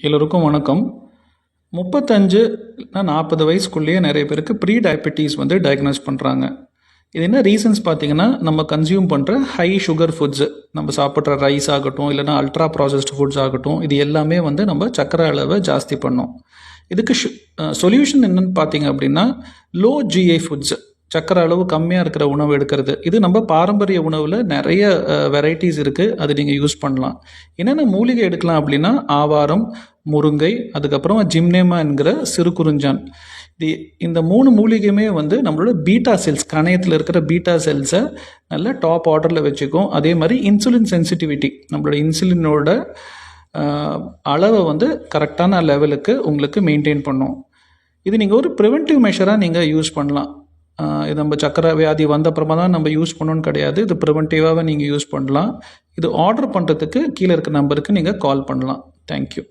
எல்லோருக்கும் வணக்கம். முப்பத்தஞ்சு நாற்பது வயசுக்குள்ளேயே நிறைய பேருக்கு ப்ரீ டயபெட்டிஸ் வந்து டயக்னோஸ் பண்ணுறாங்க இது என்ன ரீசன்ஸ் பார்த்தீங்கன்னா நம்ம கன்சியூம் பண்ணுற ஹை சுகர் ஃபுட்ஸு நம்ம சாப்பிட்ற ரைஸ் ஆகட்டும் இல்லைனா அல்ட்ரா ப்ராசஸ்டு ஃபுட்ஸ் ஆகட்டும் இது எல்லாமே வந்து நம்ம சர்க்கரை அளவை ஜாஸ்தி பண்ணோம். இதுக்கு சொல்யூஷன் என்னன்னு பார்த்தீங்க அப்படின்னா லோ ஜிஐ ஃபுட்ஸு சக்கரை அளவு கம்மியாக இருக்கிற உணவு எடுக்கிறது. இது நம்ம பாரம்பரிய உணவில் நிறைய வெரைட்டிஸ் இருக்குது அது நீங்கள் யூஸ் பண்ணலாம். என்னென்ன மூலிகை எடுக்கலாம் அப்படின்னா ஆவாரம் முருங்கை அதுக்கப்புறம் ஜிம்னேமா என்கிற சிறு குறிஞ்சான். இது இந்த மூணு மூலிகையுமே வந்து நம்மளோட பீட்டா செல்ஸ் கணையத்தில் இருக்கிற பீட்டா செல்ஸை நல்ல டாப் ஆர்டரில் வச்சுக்கும். அதே மாதிரி இன்சுலின் சென்சிட்டிவிட்டி நம்மளோட இன்சுலினோட அளவை வந்து கரெக்டான லெவலுக்கு உங்களுக்கு மெயின்டைன் பண்ணும். இது நீங்கள் ஒரு ப்ரிவென்டிவ் மெஷராக நீங்கள் யூஸ் பண்ணலாம். இது நம்ம சக்கரை வியாதி வந்தப்புறமா தான் நம்ம யூஸ் பண்ணணும்னு கிடையாது. இது ப்ரிவென்டிவாகவே நீங்கள் யூஸ் பண்ணலாம். இது ஆர்டர் பண்ணுறதுக்கு கீழே இருக்க நம்பருக்கு நீங்கள் கால் பண்ணலாம். தேங்க்யூ